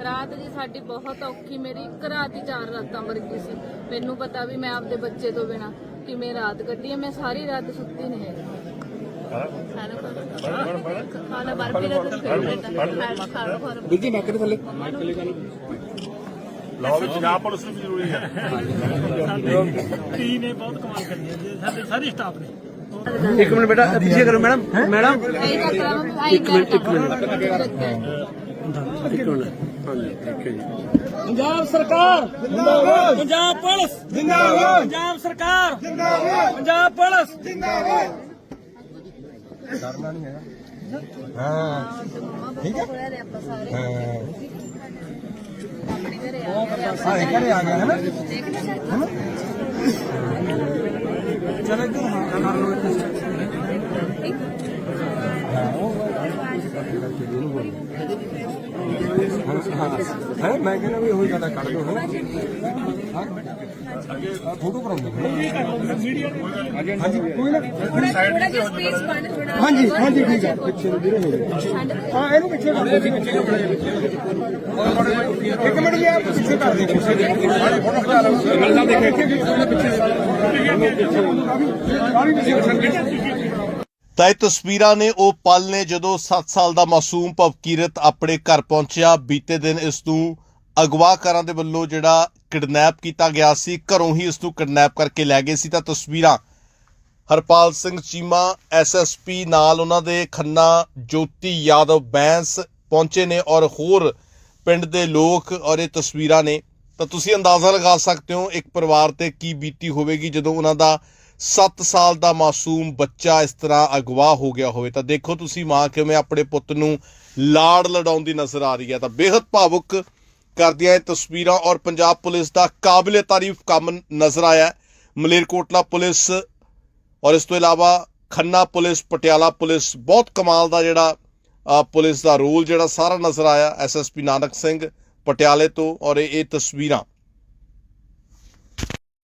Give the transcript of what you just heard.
ਰਾਤ ਜੀ ਸਾਡੀ ਬਹੁਤ ਔਖੀ ਮੇਰੀ ਇੱਕ ਰਾਤ ਹੀ ਚਾਰ ਰਾਤਾਂ ਵਰਗੀ ਸੀ। ਮੈਨੂੰ ਪਤਾ ਵੀ ਮੈਂ ਆਪਦੇ ਬੱਚੇ ਤੋਂ ਬਿਨਾ ਕਿਵੇਂ ਰਾਤ ਕੱਢੀ ਹੈ ਮੈਂ ਸਾਰੀ ਰਾਤ ਸੁੱਤੀ ਨਹੀਂ ਹੈਗੀ। ਖਾਣਾ ਬਰਫੀ ਦਾ ਤਾਂ ਫੇਵਰੇਟ ਹੈ ਖਾਣਾ ਫੋਰ ਬੀਜੀ ਨੱਕ ਦੇ ਥੱਲੇ? ਲਓ ਵੀ ਪੰਜਾਬ ਪੁਲਿਸ ਨੂੰ ਵੀ ਜ਼ਰੂਰੀ ਹੈ। ਟੀ ਨੇ ਬਹੁਤ ਕਮਾਲ ਕਰੀ ਹੈ ਜੀ ਸਾਡੇ ਸਾਰੇ ਸਟਾਫ ਨੇ। ਇੱਕ ਮਿੰਟ ਬੇਟਾ ਪਿੱਛੇ ਕਰੋ ਮੈਡਮ। ਮੈਡਮ। ਇੱਕ ਮਿੰਟ, ਇੱਕ ਮਿੰਟ। ਇੱਕ ਮਿੰਟ ਹਾਂਜੀ ਠੀਕ ਹੈ ਜੀ ਪੰਜਾਬ ਸਰਕਾਰ ਜਿੰਦਾਬਾਦ। ਪੰਜਾਬ ਪੁਲਿਸ ਜਿੰਦਾਬਾਦ। ਪੰਜਾਬ ਸਰਕਾਰ ਜਿੰਦਾਬਾਦ। ਪੰਜਾਬ ਪੁਲਿਸ। ਠੀਕ ਹੈ। ਆਪਾਂ ਸਾਰੇ ਆਪਣੇ ਘਰੇ ਆ ਗਏ ਆਪਾਂ ਸਾਰੇ ਘਰੇ ਆ ਗਏ ਹਨਾ ਦੇਖਣਾ ਚਾਹੀਦਾ। ਚਲੋ ਇੱਧਰ ਹਾਂ ਕਰ ਲਓ ਹਾਂ ਮੈਂ ਕਹਿੰਦਾ ਵੀ ਉਹੀ ਗੱਲ ਕਰ ਦੋ ਹਾਂ। ਫੋਟੋ ਕਰਾਉਂਦੇ ਹਾਂਜੀ ਕੋਈ ਨਾ। ਥੋੜਾ ਜਿਹਾ ਸਪੇਸ ਬਣ ਥੋੜਾ ਹਾਂਜੀ ਹਾਂਜੀ ਠੀਕ ਹੈ ਪਿੱਛੇ ਨੂੰ ਵੀਰੇ ਹੋ ਜਾਓ ਹਾਂ ਇਹਨੂੰ ਪਿੱਛੇ ਕਰ ਦਿਓ। ਪਿੱਛੇ ਇੱਕ ਮਿੰਟ ਜੀ ਆਪ ਪਿੱਛੇ ਕਰ ਦਿਓ। ਪਿੱਛੇ ਦੇ ਫੋਟੋ ਖਿਚਾ ਲਓ ਗੱਲਾਂ ਦੇਖੇ ਪਿੱਛੇ ਆ ਵੀ ਪਿੱਛੇ ਤਾਂ ਇਹ ਤਸਵੀਰਾਂ ਨੇ ਉਹ ਪਲ ਨੇ ਜਦੋਂ 7 ਸਾਲ ਦਾ ਮਾਸੂਮ ਭਵਕੀਰਤ ਆਪਣੇ ਘਰ ਪਹੁੰਚਿਆ। ਬੀਤੇ ਦਿਨ ਇਸ ਨੂੰ ਅਗਵਾਕਾਰਾਂ ਦੇ ਵੱਲੋਂ ਜਿਹੜਾ ਕਿਡਨੈਪ ਕੀਤਾ ਗਿਆ ਸੀ, ਘਰੋਂ ਹੀ ਇਸ ਨੂੰ ਕਿਡਨੈਪ ਕਰਕੇ ਲੈ ਗਏ ਸੀ। ਤਾਂ ਤਸਵੀਰਾਂ ਹਰਪਾਲ ਸਿੰਘ ਚੀਮਾ ਐਸਐਸਪੀ ਨਾਲ ਉਹਨਾਂ ਦੇ ਖੰਨਾ, ਜੋਤੀ ਯਾਦਵ, ਬੈਂਸ ਪਹੁੰਚੇ ਨੇ ਔਰ ਹੋਰ ਪਿੰਡ ਦੇ ਲੋਕ ਔਰ ਇਹ ਤਸਵੀਰਾਂ ਨੇ। ਤਾਂ ਤੁਸੀਂ ਅੰਦਾਜ਼ਾ ਲਗਾ ਸਕਦੇ ਹੋ ਇੱਕ ਪਰਿਵਾਰ ਤੇ ਕੀ ਬੀਤੀ ਹੋਵੇਗੀ ਜਦੋਂ ਉਹਨਾਂ ਦਾ 7 ਸਾਲ ਦਾ ਮਾਸੂਮ ਬੱਚਾ ਇਸ ਤਰ੍ਹਾਂ ਅਗਵਾ ਹੋ ਗਿਆ ਹੋਵੇ, ਤਾਂ ਦੇਖੋ ਤੁਸੀਂ ਮਾਂ ਕਿਵੇਂ ਆਪਣੇ ਪੁੱਤ ਨੂੰ ਲਾੜ ਲੜਾਉਂਦੀ ਨਜ਼ਰ ਆ ਰਹੀ ਹੈ। ਤਾਂ ਬੇहद ਭਾਵੁਕ ਕਰਦੀਆਂ ਇਹ ਤਸਵੀਰਾਂ ਔਰ ਪੰਜਾਬ ਪੁਲਿਸ ਦਾ ਕਾਬਿਲੇ ਤਾਰੀਫ ਕੰਮ ਨਜ਼ਰ ਆਇਆ ਮਲੇਰਕੋਟਲਾ ਪੁਲਿਸ ਔਰ ਇਸ ਤੋਂ ਇਲਾਵਾ ਖੰਨਾ ਪੁਲਿਸ, ਪਟਿਆਲਾ ਪੁਲਿਸ, ਬਹੁਤ ਕਮਾਲ ਦਾ ਜਿਹੜਾ ਪੁਲਿਸ ਦਾ ਰੋਲ ਜਿਹੜਾ ਸਾਰਾ ਨਜ਼ਰ ਆਇਆ। ਐਸਐਸਪੀ ਨਾਨਕ ਸਿੰਘ ਪਟਿਆਲੇ ਤੋਂ ਔਰ ਇਹ ਤਸਵੀਰਾਂ।